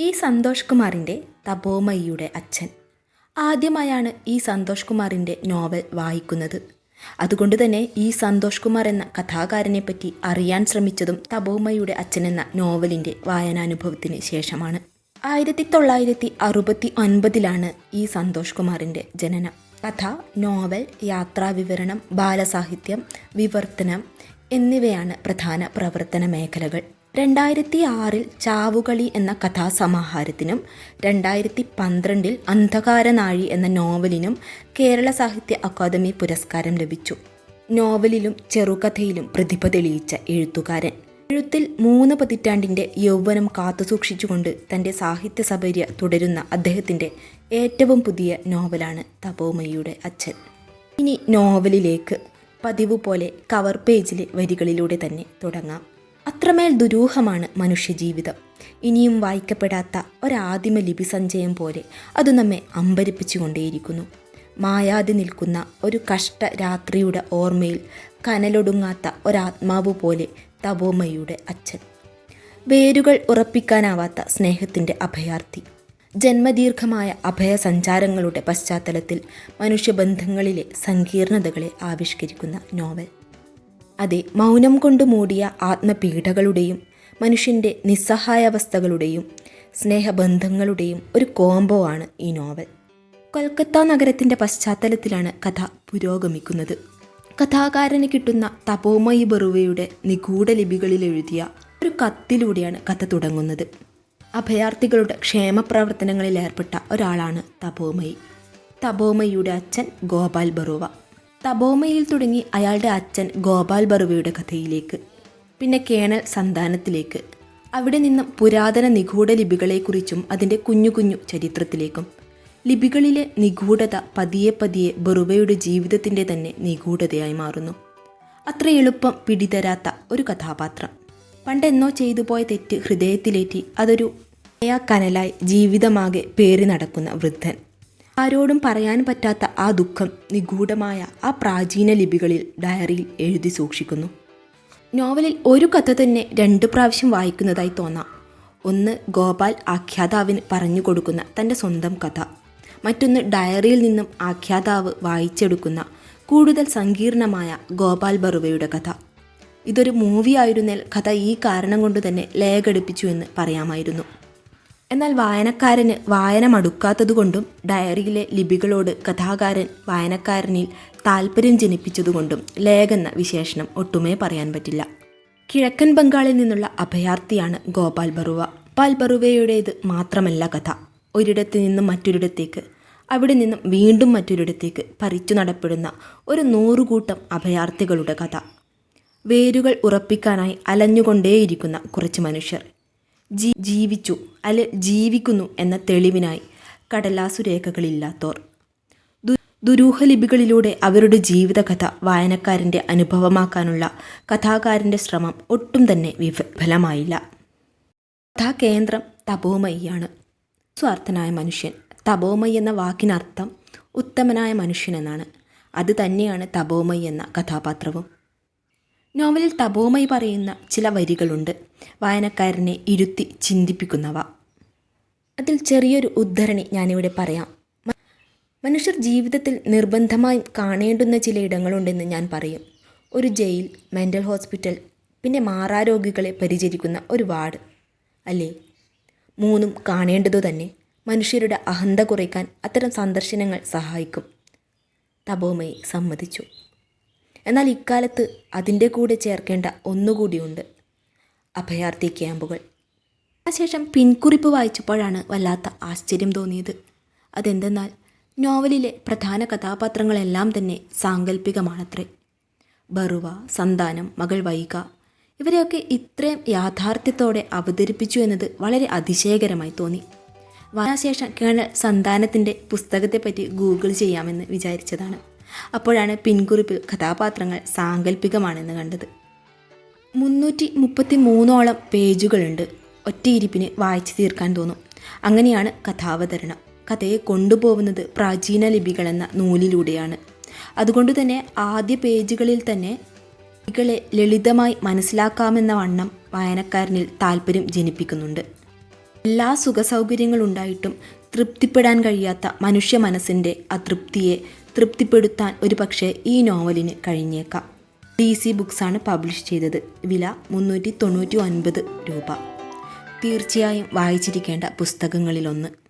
ഈ സന്തോഷ് കുമാറിന്റെ തപോമയിയുടെ അച്ഛൻ. ആദ്യമായാണ് ഈ സന്തോഷ് കുമാറിന്റെ നോവൽ വായിക്കുന്നത്. അതുകൊണ്ട് തന്നെ ഈ സന്തോഷ് കുമാർ എന്ന കഥാകാരനെ പറ്റി അറിയാൻ ശ്രമിച്ചതും തപോമയുടെ അച്ഛൻ എന്ന നോവലിന്റെ വായനാനുഭവത്തിന് ശേഷമാണ്. ആയിരത്തി തൊള്ളായിരത്തി അറുപത്തി ഒൻപതിലാണ് ഈ സന്തോഷ് കുമാറിന്റെ ജനനം. കഥ നോവൽ യാത്രാവിവരണം ബാലസാഹിത്യം വിവർത്തനം എന്നിവയാണ് പ്രധാന പ്രവർത്തന മേഖലകൾ. രണ്ടായിരത്തി ആറിൽ ചാവുകളി എന്ന കഥാസമാഹാരത്തിനും രണ്ടായിരത്തി പന്ത്രണ്ടിൽ അന്ധകാരനാഴി എന്ന നോവലിനും കേരള സാഹിത്യ അക്കാദമി പുരസ്കാരം ലഭിച്ചു. നോവലിലും ചെറുകഥയിലും പ്രതിഭ തെളിയിച്ച എഴുത്തുകാരൻ. എഴുത്തിൽ മൂന്ന് പതിറ്റാണ്ടിന്റെ യൗവനം കാത്തുസൂക്ഷിച്ചുകൊണ്ട് തന്റെ സാഹിത്യ സബര്യ തുടരുന്ന അദ്ദേഹത്തിന്റെ ഏറ്റവും പുതിയ നോവലാണ് തപോമയുടെ അച്ഛൻ. ഇനി നോവലിലേക്ക് പതിവ് പോലെ കവർ പേജിലെ വരികളിലൂടെ തന്നെ തുടങ്ങാം. അത്രമേൽ ദുരൂഹമാണ് മനുഷ്യജീവിതം. ഇനിയും വായിക്കപ്പെടാത്ത ഒരാദിമ ലിപി സഞ്ചയം പോലെ അത് നമ്മെ അമ്പരിപ്പിച്ചുകൊണ്ടേയിരിക്കുന്നു. മായാതെ നിൽക്കുന്ന ഒരു കഷ്ട രാത്രിയുടെ ഓർമ്മയിൽ കനലൊടുങ്ങാത്ത ഒരാത്മാവ് പോലെ തപോമയുടെ അച്ഛൻ. വേരുകൾ ഉറപ്പിക്കാനാവാത്ത സ്നേഹത്തിന്റെ അഭയാർത്ഥി. ജന്മദീർഘമായ അഭയസഞ്ചാരങ്ങളുടെ പശ്ചാത്തലത്തിൽ മനുഷ്യബന്ധങ്ങളിലെ സങ്കീർണതകളെ ആവിഷ്കരിക്കുന്ന നോവൽ. അതെ മൗനം കൊണ്ട് മൂടിയ ആത്മപീഠകളുടെയും മനുഷ്യന്റെ നിസ്സഹായാവസ്ഥകളുടെയും സ്നേഹബന്ധങ്ങളുടെയും ഒരു കോംബോ ആണ് ഈ നോവൽ. കൊൽക്കത്ത നഗരത്തിന്റെ പശ്ചാത്തലത്തിലാണ് കഥ പുരോഗമിക്കുന്നത്. കഥാകാരന് കിട്ടുന്ന തപോമയി ബറുവയുടെ നിഗൂഢ ലിപികളിൽ എഴുതിയ ഒരു കത്തിലൂടെയാണ് കഥ തുടങ്ങുന്നത്. അഭയാർത്ഥികളുടെ ക്ഷേമപ്രവർത്തനങ്ങളിൽ ഏർപ്പെട്ട ഒരാളാണ് തപോമയി. തപോമയിയുടെ അച്ഛൻ ഗോപാൽ ബറുവ. തപോമയിൽ തുടങ്ങി അയാളുടെ അച്ഛൻ ഗോപാൽ ബറുവയുടെ കഥയിലേക്ക് പിന്നെ കേണൽ സന്താനത്തിലേക്ക്. അവിടെ നിന്നും പുരാതന നിഗൂഢ ലിപികളെക്കുറിച്ചും അതിന്റെ കുഞ്ഞു കുഞ്ഞു ചരിത്രത്തിലേക്കും. ലിപികളിലെ നിഗൂഢത പതിയെ പതിയെ ബറുവയുടെ ജീവിതത്തിന്റെ തന്നെ നിഗൂഢതയായി മാറുന്നു. അത്ര എളുപ്പം പിടിതരാത്ത ഒരു കഥാപാത്രം. പണ്ടെന്നോ ചെയ്തു പോയ തെറ്റ് ഹൃദയത്തിലേറ്റി അതൊരു കനലായി ജീവിതമാകെ പേറി നടക്കുന്ന വൃദ്ധൻ. ആരോടും പറയാൻ പറ്റാത്ത ആ ദുഃഖം നിഗൂഢമായ ആ പ്രാചീന ലിപികളിൽ ഡയറിയിൽ എഴുതി സൂക്ഷിക്കുന്നു. നോവലിൽ ഒരു കഥ തന്നെ രണ്ട് പ്രാവശ്യം വായിക്കുന്നതായി തോന്നാം. ഒന്ന് ഗോപാൽ ആഖ്യാതാവിന് പറഞ്ഞു കൊടുക്കുന്ന തന്റെ സ്വന്തം കഥ. മറ്റൊന്ന് ഡയറിയിൽ നിന്നും ആഖ്യാതാവ് വായിച്ചെടുക്കുന്ന കൂടുതൽ സങ്കീർണമായ ഗോപാൽ ബറുവയുടെ കഥ. ഇതൊരു മൂവി ആയിരുന്നാൽ കഥ ഈ കാരണം കൊണ്ട് തന്നെ ലേഖടിപ്പിച്ചു എന്ന് പറയാമായിരുന്നു. എന്നാൽ വായനക്കാരന് വായന മടുക്കാത്തതുകൊണ്ടും ഡയറിയിലെ ലിപികളോട് കഥാകാരൻ വായനക്കാരനിൽ താല്പര്യം ജനിപ്പിച്ചതുകൊണ്ടും ലേഖെന്ന വിശേഷണം ഒട്ടുമേ പറയാൻ പറ്റില്ല. കിഴക്കൻ ബംഗാളിൽ നിന്നുള്ള അഭയാർത്ഥിയാണ് ഗോപാൽ ബറുവ. പാൽ ബറുവയുടേത് മാത്രമല്ല കഥ. ഒരിടത്ത് നിന്നും മറ്റൊരിടത്തേക്ക് അവിടെ നിന്നും വീണ്ടും മറ്റൊരിടത്തേക്ക് പറിച്ചു നടപ്പെടുന്ന ഒരു നൂറുകൂട്ടം അഭയാർത്ഥികളുടെ കഥ. വേരുകൾ ഉറപ്പിക്കാനായി അലഞ്ഞുകൊണ്ടേയിരിക്കുന്ന കുറച്ച് മനുഷ്യർ. ജീവിച്ചു. അല്ലെ ജീവിക്കുന്നു എന്ന തെളിവിനായി കടലാസു രേഖകളില്ലാത്തോർ. ദുരൂഹലിപികളിലൂടെ അവരുടെ ജീവിതകഥ വായനക്കാരന്റെ അനുഭവമാക്കാനുള്ള കഥാകാരന്റെ ശ്രമം ഒട്ടും തന്നെ വിഫലമായില്ല കഥാകേന്ദ്രം തപോമയിയാണ്. സ്വാർത്ഥനായ മനുഷ്യൻ തപോമയി എന്ന വാക്കിനർത്ഥം ഉത്തമനായ മനുഷ്യൻ എന്നാണ്. അത് തന്നെയാണ് തപോമയി എന്ന കഥാപാത്രവും. നോവലിൽ തപോമയി പറയുന്ന ചില വരികളുണ്ട്. വായനക്കാരനെ ഇരുത്തി ചിന്തിപ്പിക്കുന്നവ. അതിൽ ചെറിയൊരു ഉദ്ധരണി ഞാനിവിടെ പറയാം. മനുഷ്യർ ജീവിതത്തിൽ നിർബന്ധമായും കാണേണ്ടുന്ന ചില ഇടങ്ങളുണ്ടെന്ന് ഞാൻ പറയും. ഒരു ജയിൽ മെന്റൽ ഹോസ്പിറ്റൽ പിന്നെ മാറാരോഗികളെ പരിചരിക്കുന്ന ഒരു വാർഡ്. അല്ലേ? മൂന്നും കാണേണ്ടതു തന്നെ മനുഷ്യരുടെ അഹന്ത കുറയ്ക്കാൻ അത്തരം സന്ദർശനങ്ങൾ സഹായിക്കും. തപോമയി സമ്മതിച്ചു. എന്നാൽ ഇക്കാലത്ത് അതിന്റെ കൂടെ ചേർക്കേണ്ട ഒന്നുകൂടിയുണ്ട്. അഭയാർത്ഥി ക്യാമ്പുകൾ. അതിനുശേഷം പിൻകുറിപ്പ് വായിച്ചപ്പോഴാണ് വല്ലാത്ത ആശ്ചര്യം തോന്നിയത്. അതെന്തെന്നാൽ നോവലിലെ പ്രധാന കഥാപാത്രങ്ങളെല്ലാം തന്നെ സാങ്കല്പികമാണത്രേ ബറുവ സന്താനം മകൾ വൈക ഇവരെയൊക്കെ ഇത്രയും യാഥാർത്ഥ്യത്തോടെ അവതരിപ്പിച്ചു എന്നത് വളരെ അതിശയകരമായി തോന്നി. വായനാശേഷം കേണൽ സന്താനത്തിന്റെ പുസ്തകത്തെപ്പറ്റി ഗൂഗിൾ ചെയ്യാമെന്ന് വിചാരിച്ചതാണ്. അപ്പോഴാണ് പിൻകുറിപ്പിൽ കഥാപാത്രങ്ങൾ സാങ്കല്പികമാണെന്ന് കണ്ടത്. മുന്നൂറ്റി മുപ്പത്തി മൂന്നോളം പേജുകളുണ്ട്. ഒറ്റയിരിപ്പിന് വായിച്ചു തീർക്കാൻ തോന്നും. അങ്ങനെയാണ് കഥാവതരണം. കഥയെ കൊണ്ടുപോകുന്നത് പ്രാചീന ലിപികളെന്ന നൂലിലൂടെയാണ്. അതുകൊണ്ട് തന്നെ ആദ്യ പേജുകളിൽ തന്നെ ലിപികളെ ലളിതമായി മനസ്സിലാക്കാമെന്ന വണ്ണം വായനക്കാരനിൽ താല്പര്യം ജനിപ്പിക്കുന്നുണ്ട്. എല്ലാ സുഖസൗകര്യങ്ങളുണ്ടായിട്ടും തൃപ്തിപ്പെടാൻ കഴിയാത്ത മനുഷ്യ മനസ്സിന്റെ അതൃപ്തിയെ തൃപ്തിപ്പെടുത്താൻ ഒരു പക്ഷേ ഈ നോവലിന് കഴിഞ്ഞേക്കാം. ഡി സി ബുക്സാണ് പബ്ലിഷ് ചെയ്തത്. വില മുന്നൂറ്റി തൊണ്ണൂറ്റി ഒൻപത് രൂപ. തീർച്ചയായും വായിച്ചിരിക്കേണ്ട പുസ്തകങ്ങളിലൊന്ന്.